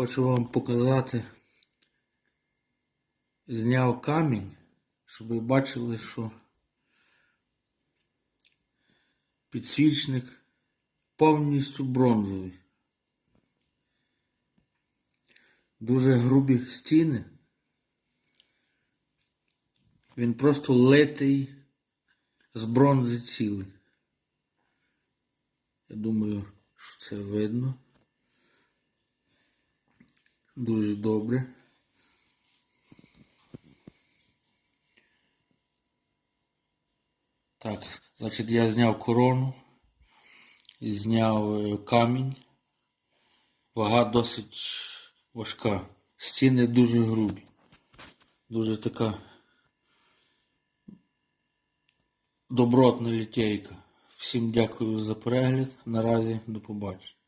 Хочу вам показати. Зняв камінь, щоб ви бачили, що підсвічник повністю бронзовий. Дуже грубі стіни. Він просто литий з бронзи цілий. Я думаю, що це видно. Дуже добре. Так, значить, я зняв корону, зняв е, камінь. Вага досить важка. Стіни дуже грубі. Дуже така добротна літейка. Всім дякую за перегляд. Наразі до побачення.